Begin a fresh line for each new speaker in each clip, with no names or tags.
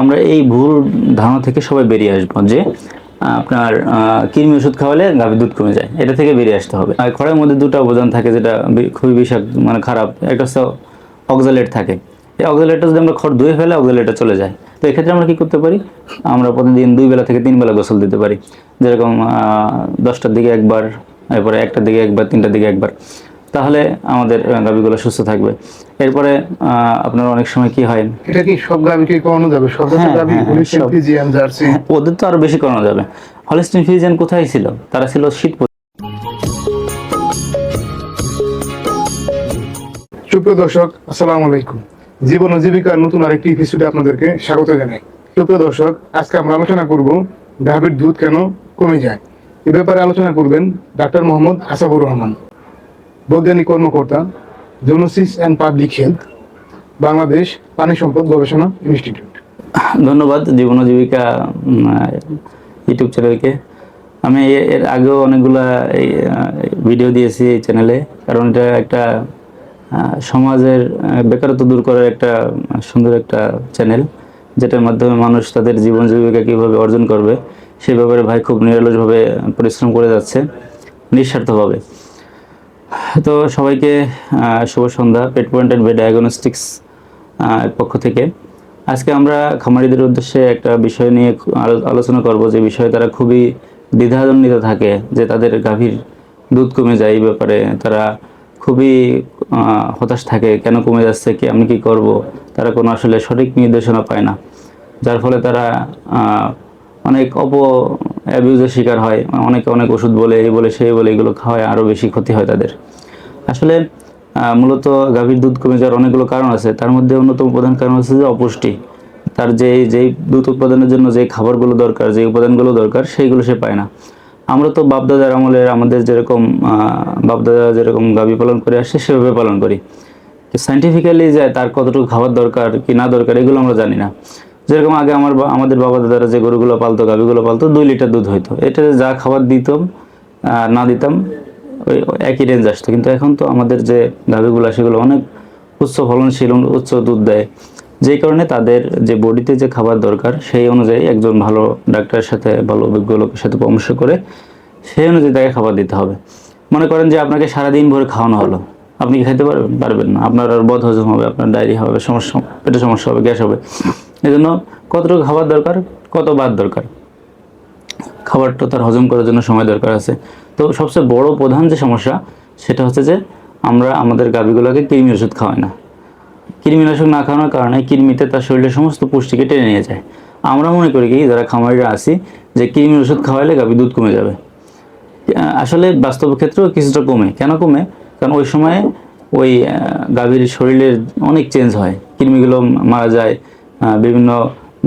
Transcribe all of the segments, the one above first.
আমরা এই ভুল ধারণা থেকে সবাই বেরিয়ে আসব যে আপনার কৃমি ওষুধ খাওয়ালে গাভীর দুধ কমে যায়। এটা থেকে বেরিয়ে আসতে হবে। আর খড়ের মধ্যে দুটো অবদান থাকে যেটা খুবই বিষাক্ত মানে খারাপ। একটা হচ্ছে অক্সালেট থাকে। এই অক্সালেটটা যদি আমরা খড় ধুয়ে ফেলে অক্সালেটটা চলে যায়। তো এক্ষেত্রে আমরা কী করতে পারি? আমরা প্রতিদিন দুই বেলা থেকে তিন বেলা গোসল দিতে পারি। যেরকম দশটার দিকে একবার, এরপরে একটার দিকে একবার, তিনটার দিকে একবার। তাহলে আমাদের গাভীগুলো সুস্থ থাকবে। এরপরে আপনার অনেক সময় কি হয়?
এটা কি সব গাভিকে করানো যাবে? সব
হ্যাঁ,
গাভি
হ্যাঁ, সব।
জার্সি
হ্যাঁ, ওদের তো আরও বেশি করানো যাবে। হলিস্টিন ফিজিয়ান কোথায় ছিল? তারা ছিল শীত
সুপ্রিয় দর্শক আসসালামু আলাইকুম। জীবন ও জীবিকার নতুন আরেকটি এপিসোডে আপনাদেরকে স্বাগত জানাই। সুপ্রিয় দর্শক আজকে আমরা আলোচনা করব গাভীর দুধ কেন কমে যায়। এ ব্যাপারে আলোচনা করবেন ডাক্তার মোহাম্মদ আসাবুর রহমান বৈজ্ঞানিক কর্মকর্তা zoonosis and public health Bangladesh পানি সম্পদ গবেষণা ইনস্টিটিউট
ধন্যবাদ জীবন জীবিকা ইউটিউব চ্যানেলকে আমি এর আগেও অনেকগুলা ভিডিও দিয়েছি এই চ্যানেলে কারণ এটা একটা সমাজের বেকারত্ব দূর করার একটা সুন্দর একটা চ্যানেল যেটার মাধ্যমে মানুষ তাদের জীবন জীবিকা কীভাবে অর্জন করবে, সে ব্যাপারে ভাই খুব নিরলসভাবে পরিশ্রম করে যাচ্ছে, নিঃস্বার্থভাবে। তো সবাইকে শুভ সন্ধ্যা পেট পয়েন্ট অ্যান্ড ডায়াগনস্টিক্স পক্ষ থেকে। আজকে আমরা খামারিদের উদ্দেশ্যে একটা বিষয় নিয়ে আলোচনা করব, যে বিষয়ে তারা খুবই দ্বিধাদ্বন্দ্বিত থাকে, যে তাদের গাভীর দুধ কমে যায় এই ব্যাপারে। তারা খুবই হতাশ থাকে, কেন কমে যাচ্ছে, কি আমি কি করব? তারা কোনো আসলে সঠিক নির্দেশনা পায় না। যার ফলে তারা অনেক অপ অ্যাবিউজের শিকার হয়। অনেকে অনেক ওষুধ বলে, এই বলে, সেই বলে এগুলো খাওয়ায় আরও বেশি ক্ষতি হয় তাদের। আসলে মূলত গাভীর দুধ কমে যাওয়ার অনেকগুলো কারণ আছে। তার মধ্যে অন্যতম প্রধান কারণ হচ্ছে যে অপুষ্টি। তার যে যেই দুধ উৎপাদনের জন্য যে খাবারগুলো দরকার, যে উপাদানগুলো দরকার, সেইগুলো সে পায় না। আমরা তো বাপদাদার আমলের আমাদের যেরকম বাপদাদা যেরকম গাভী পালন করে আসছে, সেভাবে পালন করি। সাইন্টিফিক্যালি যে তার কতটুকু খাবার দরকার, কি না দরকার, এগুলো আমরা জানি না। যেরকম আগে আমার আমাদের বাবা দাদারা যে গরুগুলো পালতো, গাভীগুলো পালতো, দুই লিটার দুধ হইতো। এটা যা খাবার দিতাম আর না দিতাম, ওই একই রেঞ্জ আসতো। কিন্তু এখন তো আমাদের যে গাভীগুলো, সেগুলো অনেক উচ্চ ফলনশীল, উচ্চ দুধ দেয়। যেই কারণে তাদের যে বডিতে যে খাবার দরকার, সেই অনুযায়ী একজন ভালো ডাক্তারের সাথে, ভালো অভিজ্ঞ লোকের সাথে পরামর্শ করে সেই অনুযায়ী তাকে খাবার দিতে হবে। মনে করেন যে আপনাকে সারাদিন ভরে খাওয়ানো হলো। আপনি খেতে পারবেন? পারবেন না। আপনার আর বদ হজম হবে, আপনার ডায়রি হবে, সমস্যা পেটে সমস্যা হবে, গ্যাস হবে। এই জন্য কতটুকু খাবার দরকার, কত বাদ দরকার। খাবারটা তার হজম করার জন্য সময় দরকার আছে। তো সবচেয়ে বড় প্রধান যে সমস্যা, সেটা হচ্ছে যে আমরা আমাদের গাভীগুলোকে কৃমি ওষুধ খাওয়াই না। কৃমিনাশক না খাওয়ানোর কারণে কৃমিতে তার শরীরের সমস্ত পুষ্টিকে টেনে নিয়ে যায়। আমরা মনে করি কি, যারা খামারিরা আছি, যে কৃমি ওষুধ খাওয়াইলে গাভী দুধ কমে যাবে। আসলে বাস্তব ক্ষেত্রেও কিছুটা কমে। কেন কমে? কারণ ওই সময়ে ওই গাভীর শরীরের অনেক চেঞ্জ হয়। কৃমিগুলো মারা যায় বিভিন্ন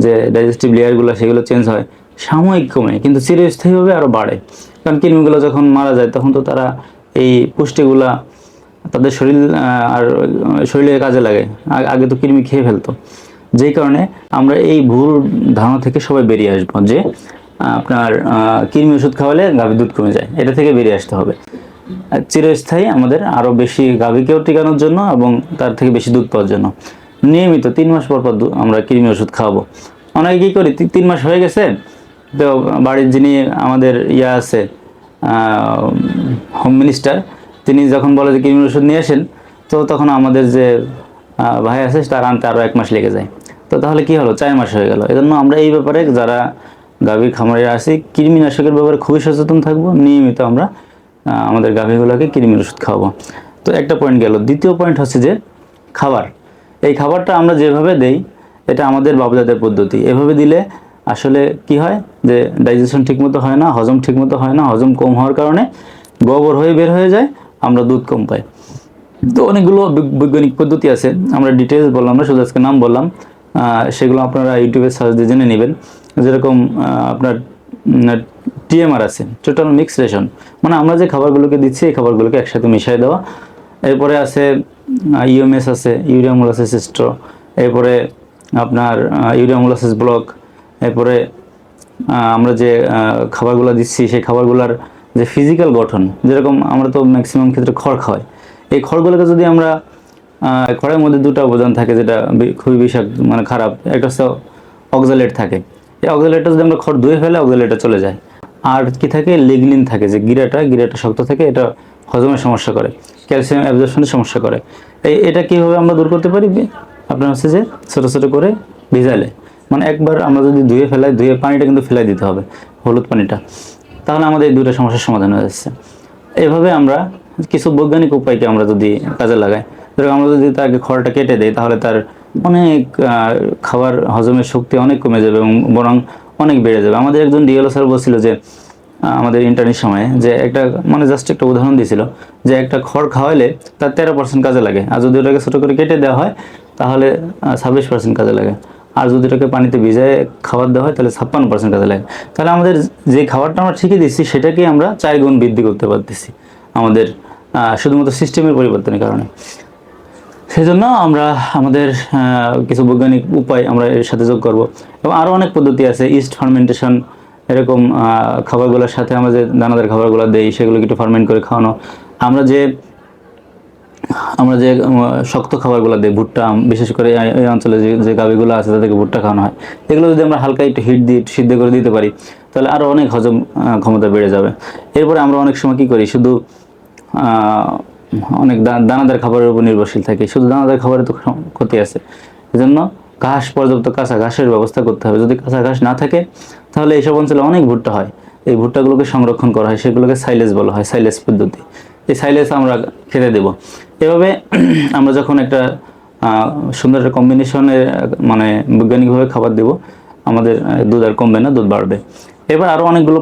যে ডাইজেস্টিভ লেয়ারগুলো সেগুলো চেঞ্জ হয় সাময়িক কমে কিন্তু চিরস্থায়ীভাবে আরও বাড়ে। কারণ কৃমিগুলো যখন মারা যায়, তখন তো তারা এই পুষ্টিগুলা তাদের শরীর আর শরীরে কাজে লাগে। আগে তো কৃমি খেয়ে ফেলতো। যেই কারণে আমরা এই ভুল ধারণা থেকে সবাই বেরিয়ে আসব যে আপনার কৃমি ওষুধ খাওয়ালে গাভীর দুধ কমে যায়। এটা থেকে বেরিয়ে আসতে হবে। চিরস্থায়ী আমাদের আরও বেশি গাভীকেও টিকানোর জন্য এবং তার থেকে বেশি দুধ পাওয়ার জন্য। নিয়মিত তিন মাস পর পর আমরা কৃমি ওষুধ খাওয়াবো। অনেকে কী করি তিন মাস হয়ে গেছে, তো বাড়ির যিনি আমাদের ইয়া আছে হোম মিনিস্টার তিনি যখন বলে যে কৃমি ওষুধ নিয়ে আসেন, তো তখন আমাদের যে ভাই আছে, তার আনতে আরও এক মাস লেগে যায়। তো তাহলে কি হলো, চার মাস হয়ে গেল। এজন্য আমরা এই ব্যাপারে যারা গাভীর খামারে আছি, কৃমিনাশকের ব্যাপারে খুবই সচেতন থাকব। নিয়মিত আমরা আমাদের গাভীগুলোকে কৃমির ওষুধ খাওয়াবো। তো একটা পয়েন্ট গেল। দ্বিতীয় পয়েন্ট হচ্ছে যে, খাবার। এই খাবারটা আমরা যেভাবে দেই, এটা আমাদের বাবদাদের পদ্ধতি। এভাবে দিলে আসলে কি হয়? যে ডাইজেশন ঠিকমতো হয় না, হজম ঠিকমতো হয় না, হজম কম হওয়ার কারণে গোবর হয়ে বের হয়ে যায়, আমরা দুধ কম পাই। তো অনেকগুলো বৈজ্ঞানিক পদ্ধতি আছে। আমরা ডিটেলস বললাম না, শুধু আজকে নাম বললাম। সেগুলো আপনারা ইউটিউবে সার্চ দিয়ে জেনে নেবেন। যেরকম আপনার টিএমআর আছে টোটাল মিক্স রেশন মানে আমরা যে খাবারগুলোকে দিচ্ছি, এই খাবারগুলোকে একসাথে মিশিয়ে দেওয়া। এরপরে আছে ইউএমএস আছে ইউরিয়া মোলাসিস স্ট্র এরপরে আপনার ইউরিয়া মোলাসিস ব্লক, এরপরে আমরা যে খাবারগুলো দিচ্ছি, সেই খাবারগুলোর যে ফিজিক্যাল গঠন, যেরকম আমরা তো ম্যাক্সিমাম ক্ষেত্রে খড় খাওয়াই, এই খড়গুলোকে যদি আমরা খড়ের মধ্যে দুটো অবদান থাকে যেটা খুবই বিষাক্ত মানে খারাপ, একটা হচ্ছে অক্সালেট থাকে, এই অক্সালেটটা যদি আমরা খড় ধুয়ে ফেলে অক্সালেটটা চলে যায়, আর কি থাকে? লিগনিন থাকে, যে গিরাটা গিরাটা শক্ত থাকে, এটা হজমের সমস্যা করে ক্যালসিয়াম অ্যাবজর্পশনের সমস্যা করে এটা কীভাবে আমরা দূর করতে পারি? আপনার হচ্ছে যে ছোটো ছোটো করে ভিজালে মানে একবার আমরা যদি ধুয়ে ফেলাই, ধুয়ে পানিটা কিন্তু ফেলাই দিতে হবে, হলুদ পানিটা। তাহলে আমাদের এই দুটো সমস্যার সমাধান হয়ে যাচ্ছে। এভাবে আমরা কিছু বৈজ্ঞানিক উপায়কে আমরা যদি কাজে লাগাই, ধরো আমরা যদি তাকে খড়টা কেটে দেই, তাহলে তার অনেক খাবার হজমের শক্তি অনেক কমে যাবে এবং বরং অনেক বেড়ে যাবে। আমাদের একজন ডিএলও স্যার বলছিল যে আমাদের ইন্টারনেট সময়ে যে একটা মানে জাস্ট একটা উদাহরণ দিয়েছিল যে একটা খড় খাওয়াইলে তার তেরো পার্সেন্ট কাজে লাগে। আর যদি ওটাকে ছোটো করে কেটে দেওয়া হয়, তাহলে ছাব্বিশ পার্সেন্ট কাজে লাগে। আর যদি ওটাকে পানিতে ভিজায় খাবার দেওয়া হয়, তাহলে ছাপ্পান্ন পার্সেন্ট কাজে লাগে। তাহলে আমাদের যে খাবারটা আমরা ঠিকই দিচ্ছি সেটাকে আমরা চার গুণ বৃদ্ধি করতে পারতেছি আমাদের শুধুমাত্র সিস্টেমের পরিবর্তনের কারণে। সেজন্য আমরা আমাদের কিছু বৈজ্ঞানিক উপায় আমরা এর সাথে যোগ করব। এবং আরও অনেক পদ্ধতি আছে ইস্ট ফার্মেন্টেশন এরকম খাবারগুলোর সাথে আমরা যে দানাদার খাবারগুলো দেই, সেগুলোকে একটু ফার্মেন্ট করে খাওয়ানো। আমরা যে আমরা যে শক্ত খাবারগুলো দিই, ভুট্টা বিশেষ করে এই- অঞ্চলে যে যে গাভিগুলো আছে, তাদেরকে ভুট্টা খাওয়ানো হয়। এগুলো যদি আমরা হালকা একটু হিট দিয়ে, সিদ্ধ করে দিতে পারি, তাহলে আরও অনেক হজম ক্ষমতা বেড়ে যাবে। এরপরে আমরা অনেক সময় কী করি, শুধু অনেক দানাদার খাবারের উপর নির্ভরশীল থাকি। শুধু দানাদার খাবারে তো ক্ষতি আছে। এজন্য ঘাস পর্যাপ্ত কাঁচা ঘাসের ব্যবস্থা করতে হবে। যদি কাঁচা ঘাস না থাকে, তাহলে এইসব অঞ্চলে অনেক ভুট্টা হয়। এই ভুট্টাগুলোকে সংরক্ষণ করা হয়, সেগুলোকে সাইলেজ বলা হয় সাইলেজ পদ্ধতি। এই সাইলেজ আমরা খেতে দেব। এভাবে আমরা যখন একটা সুন্দর একটা কম্বিনেশনের মানে বৈজ্ঞানিকভাবে খাবার দেব, আমাদের দুধ আর কমবে না, দুধ বাড়বে। এবার আরও অনেকগুলো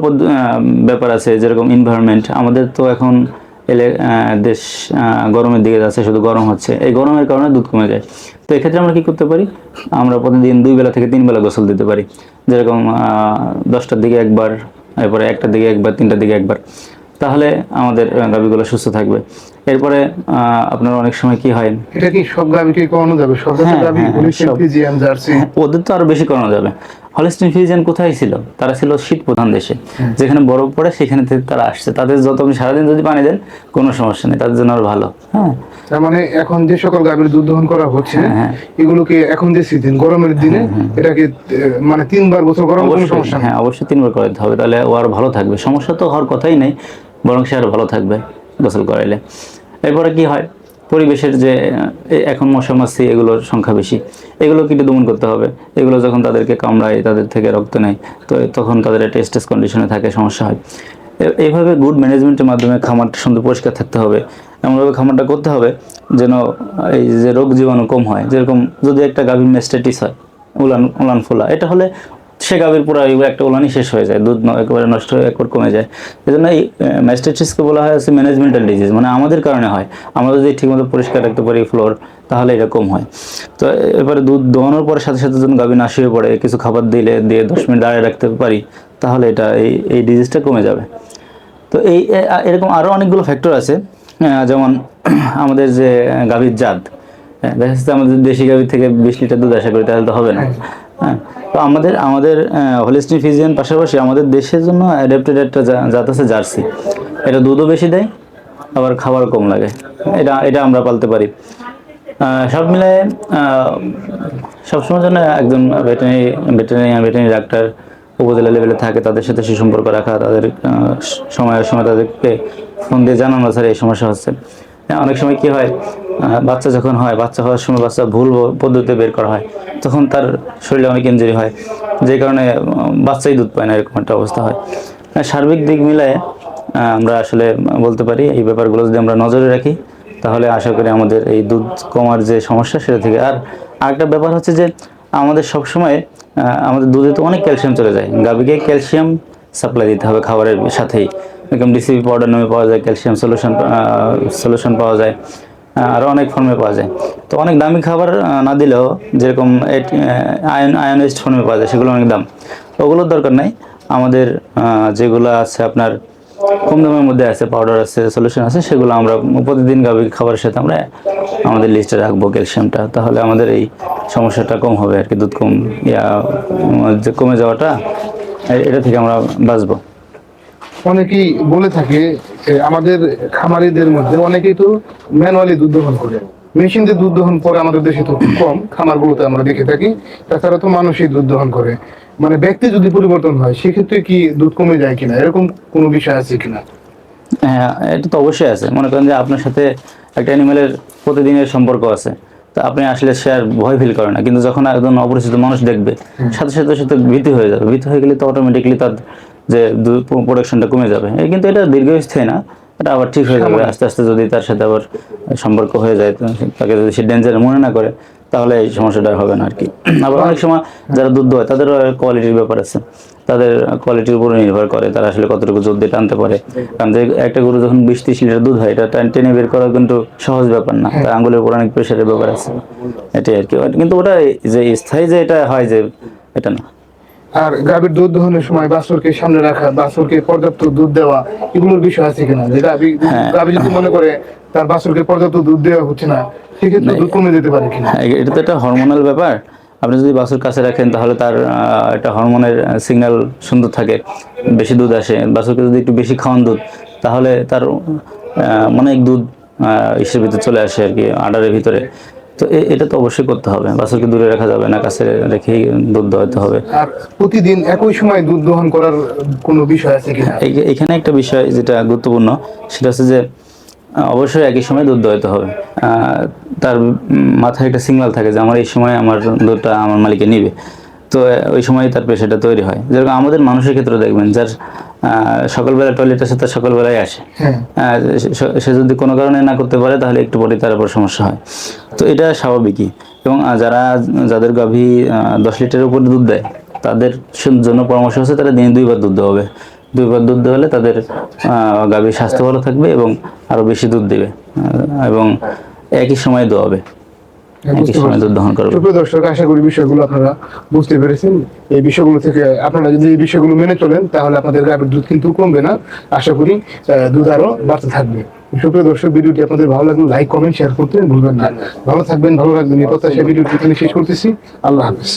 ব্যাপার আছে, যেরকম এনভায়রনমেন্ট আমাদের তো এখন এলে দেশ গরমের দিকে যাচ্ছে, শুধু গরম হচ্ছে। এই গরমের কারণে দুধ কমে যায়। তো এক্ষেত্রে আমরা কি করতে পারি? আমরা প্রতিদিন দুই বেলা থেকে তিন বেলা গোসল দিতে পারি। যেরকম দশটার দিকে একবার, এরপরে একটার দিকে একবার, তিনটার দিকে একবার। তাহলে আমাদের গাভীগুলো সুস্থ থাকবে। এরপরে আপনার অনেক সময় কি হয়?
এটা কি সব গাভিকে করানো যাবে? সব
হ্যাঁ, হ্যাঁ,
হলিস্টিয়ান ফ্রিজিয়ান জার্সি।
হ্যাঁ, ওদের তো আরও বেশি করানো যাবে। হলিস্টিন ফিজিয়ান কোথায় ছিল? তারা ছিল শীত প্রধান দেশে। যেখানে বরফ পড়ে সেখানে থেকে তারা আসছে। তাদের যত আপনি সারাদিন যদি পানি দেন কোনো সমস্যা নেই। তাদের জন্য আর ভালো। হ্যাঁ।
তার মানে এখন যে সকল গাভীর দুধ দহন করা হচ্ছে। এগুলোকে এখন যে সিজন গরমের দিনে এটাকে মানে তিনবার গোসল করার কোনো সমস্যা নেই।
হ্যাঁ অবশ্যই তিনবার করাতে হবে। তাহলে ও আরও ভালো থাকবে। সমস্যা তো হওয়ার কথাই নেই বরং সে আরও ভালো থাকবে। গোসল করাইলে। এরপরে কি হয়? পরিবেশের যে এখন মশা মাছি এগুলোর সংখ্যা বেশি। এগুলো কিন্তু দমন করতে হবে। এগুলো যখন তাদেরকে কামড়ায়, তাদের থেকে রক্ত নেয়, তো তখন তাদের একটা কন্ডিশনে থাকে, সমস্যা হয়। এইভাবে গুড ম্যানেজমেন্টের মাধ্যমে খামারটা সুন্দর পরিষ্কার থাকতে হবে। এমনভাবে খামারটা করতে হবে যেন, এই যে রোগ জীবাণু কম হয়। যেরকম যদি একটা গাভীর মেস্টাইটিস হয়, উলান উলান ফোলা এটা হলে সে গাভীর পুরো একটা উলানই শেষ হয়ে যায়, দুধ ন- একেবারে নষ্ট হয়ে একবার কমে যায়। এই জন্য এই ম্যাস্টাইটিসকে বলা হয় ম্যানেজমেন্টাল ডিজিজ মানে আমাদের কারণে হয়। আমরা যদি ঠিকমতো পরিষ্কার রাখতে পারি ফ্লোর তাহলে এরকম হয়। তো এবারে দুধ দোয়ানোর পরে সাথে সাথে যখন গাভী নাশ হয়ে পড়ে, কিছু খাবার দিলে, দিয়ে দশ মিনিট দাঁড়িয়ে রাখতে পারি, তাহলে এটা এই এই ডিজিজটা কমে যাবে। তো এই এরকম আরও অনেকগুলো ফ্যাক্টর আছে যেমন আমাদের যে গাভীর জাত দেখা যাচ্ছে আমাদের দেশি গাভীর থেকে বিশ লিটার দুধ আশা করি তাহলে তো হবে না। হ্যাঁ তো আমাদের আমাদের হোলিস্টিন ফিজিয়ান পাশাপাশি আমাদের দেশের জন্য অ্যাডাপ্টেড একটা জাত আছে জার্সি। এটা দুধও বেশি দেয় আবার খাবার কম লাগে। এটা এটা আমরা পালতে পারি। সব মিলে সবসময় জন্য একজন ভেটেরিনারি ভেটেরিনারি ভেটেরিনারি ডাক্তার উপজেলা লেভেলে থাকে তাদের সাথে সুসম্পর্ক রাখা তাদের আহ, স- সময়ের সময় তাদেরকে ফোন দিয়ে জানানো স্যার এই সমস্যা হচ্ছে। অনেক সময় কি হয় বাচ্চা যখন হয়, বাচ্চা হওয়ার সময় বাচ্চা ভুল পদ্ধতিতে বের করা হয়, তখন তার শরীরে অনেক ইঞ্জুরি হয়, যে কারণে বাচ্চাই দুধ পায় না, এরকম একটা অবস্থা হয়। সার্বিক দিক মিলায় আমরা আসলে বলতে পারি, এই ব্যাপারগুলো যদি আমরা নজরে রাখি, তাহলে আশা করি আমাদের এই দুধ কমার যে সমস্যা, সেটা থেকে আর আরেকটা ব্যাপার হচ্ছে যে, আমাদের সবসময় আমাদের দুধে তো অনেক ক্যালসিয়াম চলে যায়। গাভীকে ক্যালসিয়াম সাপ্লাই দিতে হবে খাবারের সাথেই। এরকম ডিসিপি পাউডার নামে পাওয়া যায় ক্যালসিয়াম সলিউশন সলিউশন পাওয়া যায় আরও অনেক ফর্মে পাওয়া যায়। তো অনেক দামি খাবার না দিলেও যেরকম আয়ন আয়নাইজড ফর্মে পাওয়া যায়, সেগুলো অনেক দাম। ওগুলোর দরকার নাই। আমাদের যেগুলো আছে আপনার কম দামের মধ্যে আছে পাউডার আছে সলিউশন আছে, সেগুলো আমরা প্রতিদিন গাভীর খাবারের সাথে আমরা আমাদের লিস্টে রাখব ক্যালসিয়ামটা তাহলে আমাদের এই সমস্যাটা কম হবে আর কি, দুধ কম, ইয়া কমে যাওয়াটা এটা থেকে আমরা বাঁচবো।
অনেকেই বলে থাকে আমাদের খামারিদের মধ্যে অনেকেই তো ম্যানুয়ালি দুধ দহন করে। মেশিন দিয়ে দুধ দহন পরে আমাদের দেশে তো খুব কম। খামারগুলোতে আমরা দেখে থাকি। তাছাড়া তো মানুষই দুধ দহন করে। মানে ব্যক্তি যদি পরিবর্তন হয় সেক্ষেত্রে কি দুধ কমে যায় কিনা? এরকম কোনো বিষয় আছে কিনা?
হ্যাঁ এটা তো অবশ্যই আছে। মনে করেন যে আপনার সাথে একটা অ্যানিমেলের প্রতিদিনের সম্পর্ক আছে। তো আপনি আসলে সে আর ভয় ফিল করে না। কিন্তু যখন একজন অপরিচিত মানুষ দেখবে সাথে সাথে সাথে ভীতি হয়ে যাবে। ভীতি হয়ে গেলে তো অটোমেটিকলি তার যে প্রোডাকশনটা কমে যাবে। এই কিন্তু এটা দীর্ঘস্থায়ী না এটা আবার ঠিক হয়ে যাবে। আস্তে আস্তে যদি তার সাথে আবার সম্পর্ক হয়ে যায় তাকে যদি সে ডেঞ্জার মনে না করে তাহলে এই সমস্যাটা হবে না আর কি আবার অনেক সময় যারা দুধ হয় তাদেরও কোয়ালিটির ব্যাপার আছে। তাদের কোয়ালিটির উপরে নির্ভর করে তারা আসলে কতটুকু দুধ দিয়ে টানতে পারে। কারণ যে একটা গরু যখন বিশ ত্রিশ লিটার দুধ হয় এটা টান- বের করা কিন্তু সহজ ব্যাপার না। তার আঙ্গুলের উপর অনেক প্রেশারের ব্যাপার আছে। এটাই আর কি কিন্তু ওটা যে স্থায়ী যে এটা হয় যে এটা না।
আর গাভীর দুধ দহনের সময় বাছুরকে সামনে রাখা বাছুরকে পর্যাপ্ত দুধ দেওয়া এগুলোর বিষয় আছে কিনা? যে গাভী
হ্যাঁ।
গাভী যদি মনে করে তার বাছুরকে পর্যাপ্ত দুধ দেওয়া হচ্ছে না সেক্ষেত্রে দুধ কমে যেতে পারে কিনা?
হ্যাঁ, এটা তো একটা হরমোনাল ব্যাপার। আপনি যদি বাছুর কাছে রাখেন তাহলে তার একটা হরমোনের সিগন্যাল সুন্দর থাকে বেশি দুধ আসে। বাছুরকে যদি একটু বেশি খাওয়ান দুধ তাহলে তার অনেক দুধ আহ, ইসের ভিতরে চলে আসে আর কি আডারের ভিতরে। তো এটা তো অবশ্যই করতে হবে। বাছুরকে দূরে রাখা যাবে না কাছে রেখেই দুধ দোয়াতে হবে।
আর প্রতিদিন একই সময় দুধ দহন করার কোনো বিষয় আছে কিনা?
এখানে একটা বিষয় যেটা গুরুত্বপূর্ণ সেটা হচ্ছে যে অবশ্যই একই সময় দুধ দোয়াতে হবে। তার মাথায় একটা সিগন্যাল থাকে যে আমার এই সময় আমার দুধটা আমার মালিকে নিবে। তো ওই সময় তার পেশাটা তৈরি হয়। যেরকম আমাদের মানুষের ক্ষেত্রে দেখবেন যার আহ, সকালবেলা টয়লেট আছে তার সকালবেলায় আসে।
হ্যাঁ।
সে- সে যদি কোনো কারণে না করতে পারে তাহলে একটু পরে তার উপর সমস্যা হয়। তো এটা স্বাভাবিকই। এবং যারা যাদের গাভী দশ লিটারের উপরে দুধ দেয় তাদের জন্য পরামর্শ হচ্ছে তারা দিনে দুইবার দুধ দেওয়া হবে। দুইবার দুধ দেওয়া হলে তাদের গাভীর স্বাস্থ্য ভালো থাকবে এবং আরও বেশি দুধ দেবে এবং একই সময় দেওয়া হবে
দর্শক আশা করি বিষয়গুলো আপনারা বুঝতে পেরেছেন। এই বিষয়গুলো থেকে আপনারা যদি এই বিষয়গুলো মেনে চলেন তাহলে আপনাদের গাভীর দুধ কিন্তু কমবে না। আশা করি দুধ আরও বাড়তে থাকবে। সুপ্রিয় দর্শক, ভিডিওটি আপনাদের ভালো লাগলে লাইক কমেন্ট শেয়ার করতে ভুলবেন না। ভালো থাকবেন, ভালো রাখবেন এই প্রত্যাশা ভিডিওটি এখানে শেষ করতেছি। আল্লাহ হাফেজ।